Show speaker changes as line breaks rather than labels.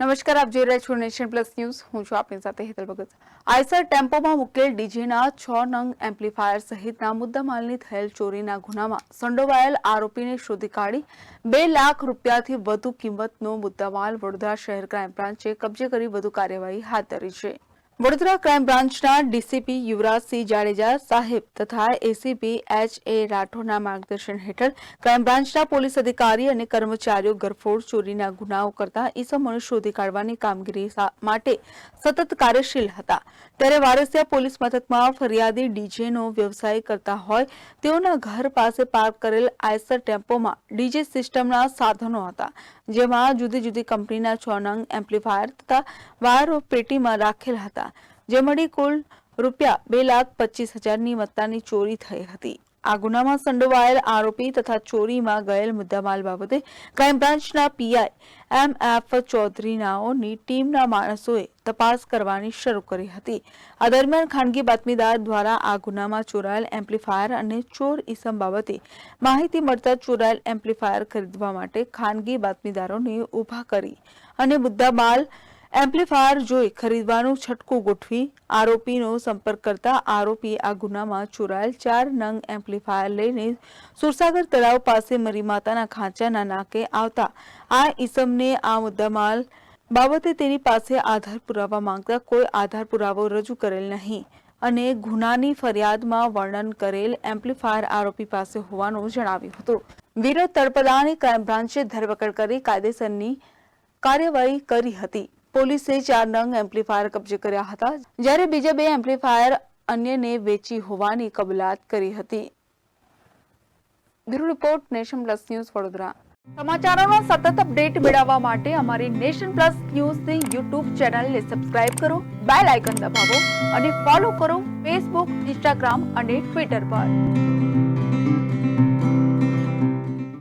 નમસ્કાર, આપ જોઈ રહ્યા છો નેશન પ્લસ ન્યૂઝ. હું છું આપની સાથે હેતલ ભગત. આઈસર ટેમ્પોમાં મૂકેલ ડીજેના છ નંગ એમ્પ્લીફાયર સહિતના મુદ્દામાલની થયેલ ચોરીના ગુનામાં સંડોવાયેલ આરોપીને શોધી કાઢી બે લાખ રૂપિયાથી વધુ કિંમતનો મુદ્દામાલ વડોદરા શહેર ક્રાઇમ બ્રાન્ચે કબજે કરી વધુ કાર્યવાહી હાથ ધરી છે. વડોદરા ક્રાઇમ બ્રાન્ચના ડીસીપી યુવરાજસિંહ જાડેજા, સાહેબ તથા એસીપી એચ એ રાઠોડના માર્ગદર્શન હેઠળ ક્રાઇમ બ્રાન્ચના પોલીસ અધિકારી અને કર્મચારીઓ ગરફોડ ચોરીના ગુનાઓ કરતા ઈસમોને શોધી કાઢવાની કામગીરી માટે સતત કાર્યશીલ હતા. ત્યારે વારસિયા પોલીસ મથકમાં ફરિયાદી ડીજેનો વ્યવસાય કરતા હોય, તેઓના ઘર પાસે પાર્ક કરેલ આઈસર ટેમ્પોમાં ડીજે સિસ્ટમના સાધનો હતા, જેમાં જુદી જુદી કંપનીના છ નંગ એમ્પ્લીફાયર તથા વાયરો પેટીમાં રાખેલ હતા. જે મળી કુલ રૂપિયા બે લાખ પચીસ હજારની મત્તાની ચોરી થઈ હતી. આ ગુનામાં સંડોવાયેલ આરોપી તથા ચોરીમાં ગયેલ મુદ્દામાલ બાબતે ક્રાઇમ બ્રાન્ચના પીઆઈ એમ એફ ચૌધરીનાઓની ટીમના માણસોએ તપાસ કરવાની શરૂ કરી હતી. આ દરમિયાન ખાનગી બાતમીદાર દ્વારા આ ગુનામાં ચોરાયેલ એમ્પ્લીફાયર અને ચોર ઇસમ બાબતે માહિતી મળતા ચોરાયેલ એમ્પ્લીફાયર ખરીદવા માટે ખાનગી બાતમીદારોને ઊભા કરી અને મુદ્દામાલ એમ્પ્લીફાયર જોઈ ખરીદવાનું છટકું ગોઠવી આરોપીનો સંપર્ક કરતા આરોપી આ ગુનામાં ચોરાયેલ ચાર નંગ એમ્પ્લીફાયર લઈને સુરસાગર તળાવ પાસે મરીમાતાના ખાંચાના નાકે આવતા. આ ઈસમને આ મુદ્દામાલ બાબતે તેની પાસે આધાર પુરાવા માંગતા કોઈ આધાર પુરાવો રજૂ કરેલ નહીં અને ગુનાની ફરિયાદમાં વર્ણન કરેલ એમ્પ્લીફાયર આરોપી પાસે હોવાનું જણાવ્યું હતું. વિરોધ તળપદાની ક્રાઇમ બ્રાન્ચે ધરપકડ કરી કાયદેસરની કાર્યવાહી કરી હતી. પોલીસે ચાર નંગ એમ્પ્લીફાયર કબજે કર્યા હતા. જ્યારે બીજા બે એમ્પ્લીફાયર અન્યને વેચી હોવાની કબૂલાત કરી હતી. Bureau report Nation Plus news Vadodara. સમાચારોનો સતત અપડેટ મેળવવા માટે અમારી નેશન પ્લસ ન્યૂઝની યુટ્યુબ ચેનલને સબસ્ક્રાઇબ કરો, બેલ આઇકન દબાવો અને ફોલો કરો ફેસબુક ઇન્સ્ટાગ્રામ અને ટ્વિટર પર.